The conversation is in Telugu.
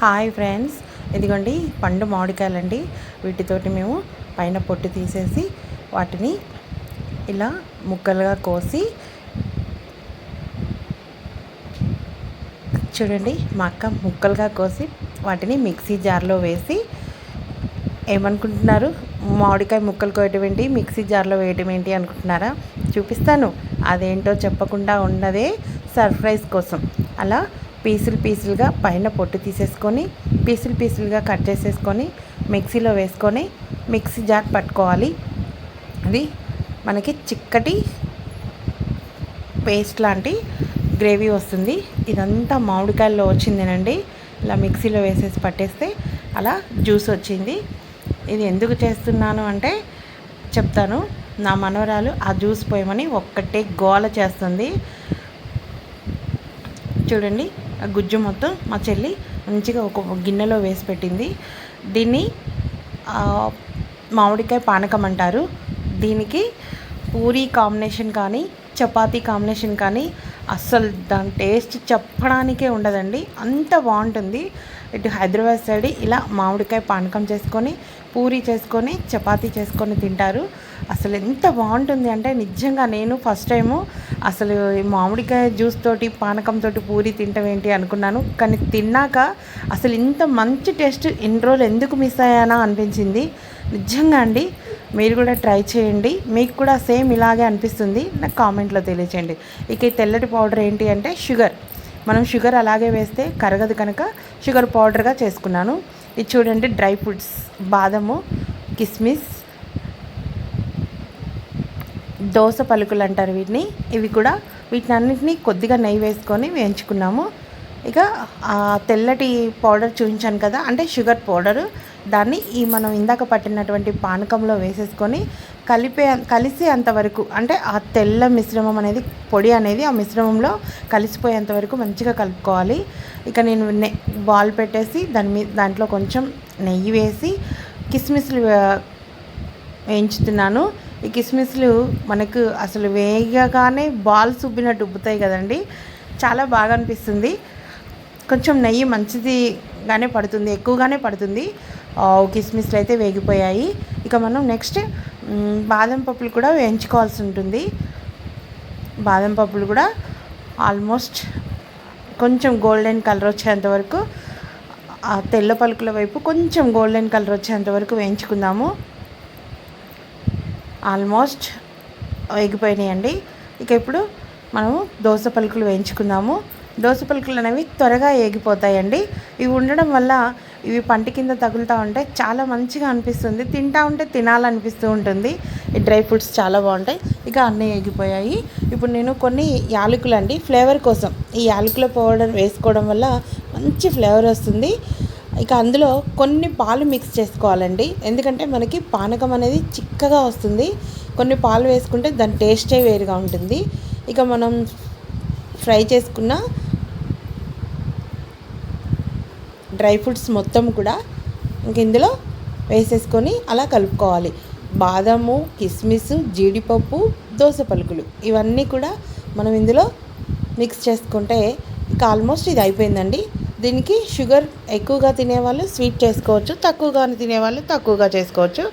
Hi friends. ఇదిగోండి పండు మామిడికాయలండి. వీటితోటి మేము పైన పొట్టు తీసేసి వాటిని ఇలా ముక్కలుగా కోసి చూడండి మా అక్క ముక్కలుగా కోసి వాటిని మిక్సీ జార్లో వేసి ఏమనుకుంటున్నారు? మామిడికాయ ముక్కలు కోయటం ఏంటి? మిక్సీ జార్లో వేయటం ఏంటి అనుకుంటున్నారా? చూపిస్తాను. అదేంటో చెప్పకుండా ఉన్నదే సర్ప్రైజ్ కోసం. అలా పీసులు పీసులుగా పైన పొట్టు తీసేసుకొని పీసులు పీసులుగా కట్ చేసేసుకొని మిక్సీలో వేసుకొని మిక్సీ జార్ పట్టుకోవాలి. అది మనకి చిక్కటి పేస్ట్ లాంటి గ్రేవీ వస్తుంది. ఇదంతా మామిడికాయల్లో వచ్చిందేనండి. ఇలా మిక్సీలో వేసేసి పట్టేస్తే అలా జ్యూస్ వచ్చింది. ఇది ఎందుకు చేస్తున్నాను అంటే చెప్తాను. నా మనవరాలు ఆ జ్యూస్ పోయమని ఒక్కటే గోల చేస్తుంది. చూడండి. గుజ్జు మొత్తం మా చెల్లి మంచిగా ఒక గిన్నెలో వేసి పెట్టింది. దీన్ని మామిడికాయ పానకం అంటారు. దీనికి పూరీ కాంబినేషన్ కానీ చపాతీ కాంబినేషన్ కానీ అస్సలు దాని టేస్ట్ చెప్పడానికే ఉండదండి. అంత బాగుంటుంది. ఇటు హైదరాబాద్ సైడ్ ఇలా మామిడికాయ పానకం చేసుకొని పూరీ చేసుకొని చపాతీ చేసుకొని తింటారు. అసలు ఎంత బాగుంటుంది అంటే నిజంగా నేను ఫస్ట్ టైము అసలు మామిడికాయ జ్యూస్ తోటి పానకం తోటి పూరి తింటాం ఏంటి అనుకున్నాను. కానీ తిన్నాక అసలు ఇంత మంచి టేస్ట్ ఇన్ని రోజులు ఎందుకు మిస్ అయ్యానా అనిపించింది. నిజంగా అండి మీరు కూడా ట్రై చేయండి. మీకు కూడా సేమ్ ఇలాగే అనిపిస్తుంది. నాకు కామెంట్లో తెలియచేయండి. ఇక ఈ తెల్లటి పౌడర్ ఏంటి అంటే షుగర్. మనం షుగర్ అలాగే వేస్తే కరగదు కనుక షుగర్ పౌడర్గా చేసుకున్నాను. ఇది చూడండి డ్రై ఫ్రూట్స్. బాదము కిస్మిస్ దోస పలుకులు అంటారు వీటిని. ఇవి కూడా వీటిని అన్నింటినీ కొద్దిగా నెయ్యి వేసుకొని వేయించుకున్నాము. ఇక ఆ తెల్లటి పౌడర్ చూపించాను కదా అంటే షుగర్ పౌడరు. దాన్ని ఈ మనం ఇందాక పట్టినటువంటి పానకంలో వేసేసుకొని కలిపే కలిసి అంతవరకు అంటే ఆ తెల్ల మిశ్రమం అనేది పొడి అనేది ఆ మిశ్రమంలో కలిసిపోయేంత వరకు మంచిగా కలుపుకోవాలి. ఇక నేను నె బాల్ పెట్టేసి దాని మీద దాంట్లో కొంచెం నెయ్యి వేసి కిస్మిస్లు వేయించుతున్నాను. ఈ కిస్మిస్లు మనకు అసలు వేగగానే బాల్ సుబ్బినట్టు ఉబ్బుతాయి కదండి. చాలా బాగా అనిపిస్తుంది. కొంచెం నెయ్యి మంచిదిగానే పడుతుంది ఎక్కువగానే పడుతుంది. కిస్మిస్లు అయితే వేగిపోయాయి. ఇక మనం నెక్స్ట్ బాదం పప్పులు కూడా వేయించుకోవాల్సి ఉంటుంది. బాదం పప్పులు కూడా ఆల్మోస్ట్ కొంచెం గోల్డెన్ కలర్ వచ్చేంత వరకు ఆ తెల్ల పలుకుల వైపు కొంచెం గోల్డెన్ కలర్ వచ్చేంత వరకు వేయించుకుందాము. ఆల్మోస్ట్ వేగిపోయినాయండి. ఇక ఇప్పుడు మనము దోస పలుకులు వేయించుకుందాము. దోస పలుకులు అనేవి త్వరగా ఏగిపోతాయండి ఇవి ఉండడం వల్ల ఇవి పంట కింద తగులుతూ ఉంటే చాలా మంచిగా అనిపిస్తుంది. తింటా ఉంటే తినాలనిపిస్తూ ఉంటుంది. ఈ డ్రై ఫ్రూట్స్ చాలా బాగుంటాయి. ఇక అన్నీ ఎగిపోయాయి ఇప్పుడు నేను కొన్ని యాలకులు అండి ఫ్లేవర్ కోసం ఈ యాలకుల పౌడర్ వేసుకోవడం వల్ల మంచి ఫ్లేవర్ వస్తుంది. ఇక అందులో కొన్ని పాలు మిక్స్ చేసుకోవాలండి. ఎందుకంటే మనకి పానకం అనేది చిక్కగా వస్తుంది. కొన్ని పాలు వేసుకుంటే దాని టేస్టే వేరుగా ఉంటుంది. ఇక మనం ఫ్రై చేసుకున్న డ్రై ఫ్రూట్స్ మొత్తం కూడా ఇంక ఇందులో వేసేసుకొని అలా కలుపుకోవాలి. బాదము కిస్మిస్ జీడిపప్పు దోస పలుకులు ఇవన్నీ కూడా మనం ఇందులో మిక్స్ చేసుకుంటే ఇక ఆల్మోస్ట్ ఇది అయిపోయిందండి. దీనికి షుగర్ ఎక్కువగా తినేవాళ్ళు స్వీట్ చేసుకోవచ్చు తక్కువగా తినేవాళ్ళు తక్కువగా చేసుకోవచ్చు.